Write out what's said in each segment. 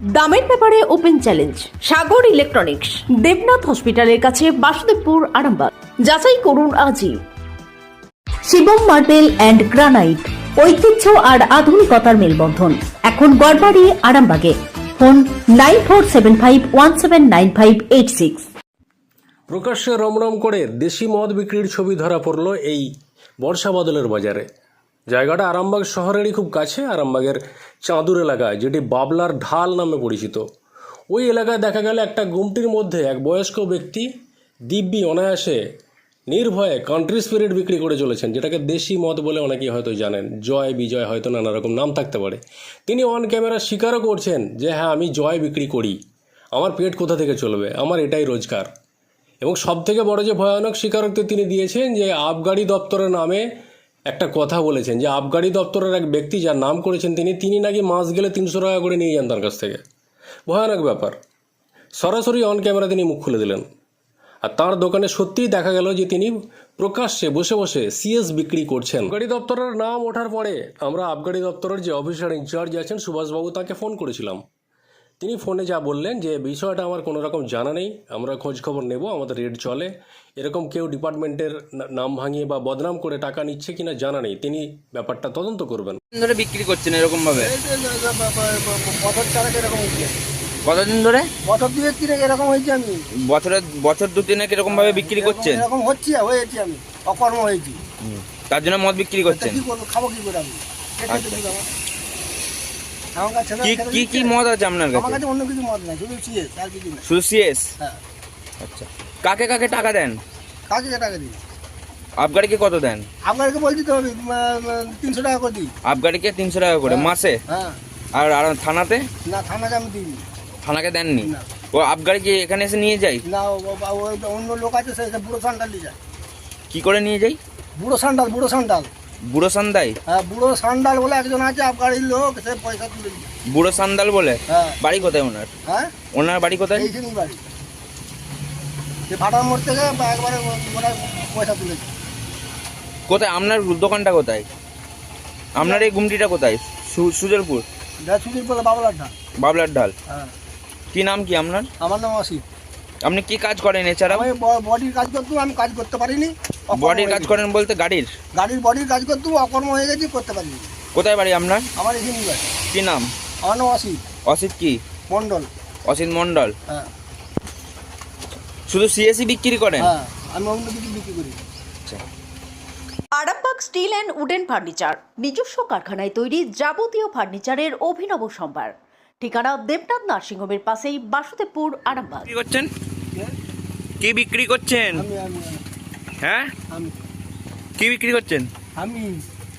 দামের ব্যাপারে open challenge, Sagar electronics, Debnath হসপিটালের কাছে বাসুদেবপুর, আরামবাগ। যাচাই করুন আজই। শিবম মার্বেল অ্যান্ড গ্রানাইট, ঐতিহ্য আর আধুনিকতার মেলবন্ধন। এখন গড়বাড়ি, আরামবাগে। Phone nine four seven five one seven nine five eight six. প্রকাশ্যে রমরম করে দেশি মদ বিক্রির ছবি ধরা পড়ল এই বর্ষা বদলের বাজারে। জায়গাটা আরামবাগ শহরেরই খুব কাছে, আরামবাগের চাঁদুর এলাকায় যেটি বাবলার ঢাল নামে পরিচিত। ওই এলাকায় দেখা গেল একটা গুমটির মধ্যে এক বয়স্ক ব্যক্তি দিব্যি অনায়াসে নির্ভয়ে কান্ট্রি স্পিরিট বিক্রি করে চলেছেন, যেটাকে দেশি মদ বলে অনেকেই হয়তো জানেন। জয়, বিজয় হয়তো নানা রকম নাম থাকতে পারে। তিনি অন ক্যামেরা স্বীকারও করছেন যে হ্যাঁ আমি জয় বিক্রি করি। আমার পেট কোথা থেকে চলবে? আমার এটাই রোজগার। এবং সব থেকে বড় যে ভয়ানক স্বীকারোক্তি তিনি দিয়েছেন যে, আবগারি দপ্তরের নামে একটা কথা বলেছেন যে আবগারি দপ্তরের এক ব্যক্তি যার নাম করেছেন তিনি তিনি নাকি মাস গেলে তিনশো টাকা করে নিয়ে যান তার কাছ থেকে। ভয়ানক ব্যাপার। সরাসরি অন ক্যামেরা তিনি মুখ খুলে দিলেন। আর তার দোকানে সত্যিই দেখা গেল যে তিনি প্রকাশ্যে বসে বসে সিএস বিক্রি করছেন। আবগারি দপ্তরের নাম ওঠার পরে আমরা আবগারি দপ্তরের যে অফিসার ইনচার্জ আছেন, সুভাষবাবু, তাকে ফোন করেছিলাম। তিনি ফোনে যা বললেন যে বিষয়টা আমার কোনো রকম জানা নেই আমরা খোঁজ খবর নেব আমাদের রেড চলে। এরকম কেউ ডিপার্টমেন্টের নাম ভাঙিয়ে বা বদনাম করে টাকা নিচ্ছে কিনা জানা নেই। তিনি ব্যাপারটা তদন্ত করবেন। ধরে বিক্রি করছেন এরকম ভাবে বছর চারেক এরকম হয়েছে। কতদিন ধরে? বছর দুয়েক তিনেক এরকম হয়েছে আমি। বছরে বছর দু তিনেক এরকম ভাবে বিক্রি করছেন? এরকম হচ্ছে হয়েছি আমি অকর্ম হয়েছি। তার জন্য মদ বিক্রি করছেন? কি করব খাব কি করে আমি? কে কি কি কি মদ আছে আপনার আমার কাছে? কাছে অন্য কিছু মত নাই শুধু সিএস আর কিছু না শুধু সিএস হ্যাঁ। আচ্ছা। কাকে কাকে টাকা দেন? কাকে টাকা দিই? আবগারিকে কত দেন? আপনাকে বলছি তো আমি তিনশো টাকা করে দিই। আবগারিকে তিনশো টাকা করে হ্যাঁ। মাসে? হ্যাঁ। আর আর থানাতে? না থানাকে আমি দিই থানাকে দেননি? ও আবগারি কি এখানে এসে নিয়ে যাই না ও- অন্য লোক আছে সে বুড়ো সান্ডাল নিয়ে যায়। কি করে নিয়ে যাই বুড়ো সান্ডাল বুড়ো সান্ডাল। বুড়ো সান্দাই? হ্যাঁ বুড়ো সান্ডাল বলে একজন আছে লোক সে পয়সা তুলে বুড়ো সান্দাল বলে? হ্যাঁ। বাড়ি কোথায় ওনার? হ্যাঁ? ওনার বাড়ি কোথায়? এইখানেই বাড়ি। ভাটার মোড় থেকে একবারে পয়সা তুলেছে কোথায়? আপনার দোকানটা কোথায়? আপনার এই গুমটিটা কোথায়? সুজলপুর? বলে বাবলার ঢা বাবলার ঢাল হ্যাঁ। কি নাম কি আপনার? আমার নাম অসিত। আপনি কি কাজ করেন এছাড়া আমি বডির কাজ করতাম আমি কাজ করতে পারিনি। বডির কাজ করেন বলতে গাড়ির? গাড়ির বডির কাজ করতাম অকর্ম হয়ে গেছি করতে পারিনি কোথায় বাড়ি আপনার? আমার এখানেই বাড়ি। কি নাম? আমার নাম অসিত। অসিত কি? মন্ডল অসিত মন্ডল হ্যাঁ। শুধু সিএসি বিক্রি করেন? হ্যাঁ আমি অন্য কিছু বিক্রি করি। না। Arambagh steel and wooden furniture নিজস্ব কারখানায় তৈরি যাবতীয় ফার্নিচারের অভিনব সম্ভার। ঠিকানা দেবনাথ নার্সিংহোমের পাশেই বাসুদেবপুর আরামবাগ। বিক্রি করছেন? কে? কি বিক্রি করছেন? আমি আমি। হ্যাঁ? কি বিক্রি করছেন? আমি।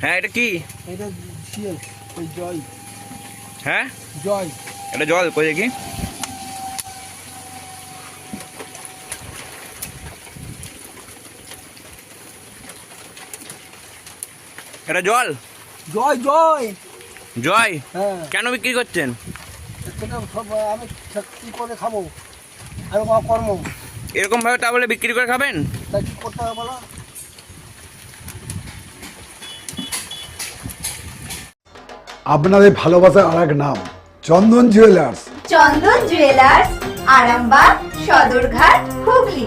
হ্যাঁ এটা কি? এটা জয়। হ্যাঁ? জয়। এটা জল কই দেখি। এটা জল? জয় জয়। জয়? হ্যাঁ। কেন বিক্রি করছেন? আমি কি করে খাব। কোনো কর্ম। এরকম ভাবে তাহলে বিক্রি করে খাবেন? বলো আপনাদের ভালোবাসার আর এক নাম Chandan jewellers Chandan jewellers Arambagh Sadarghat Hooghly.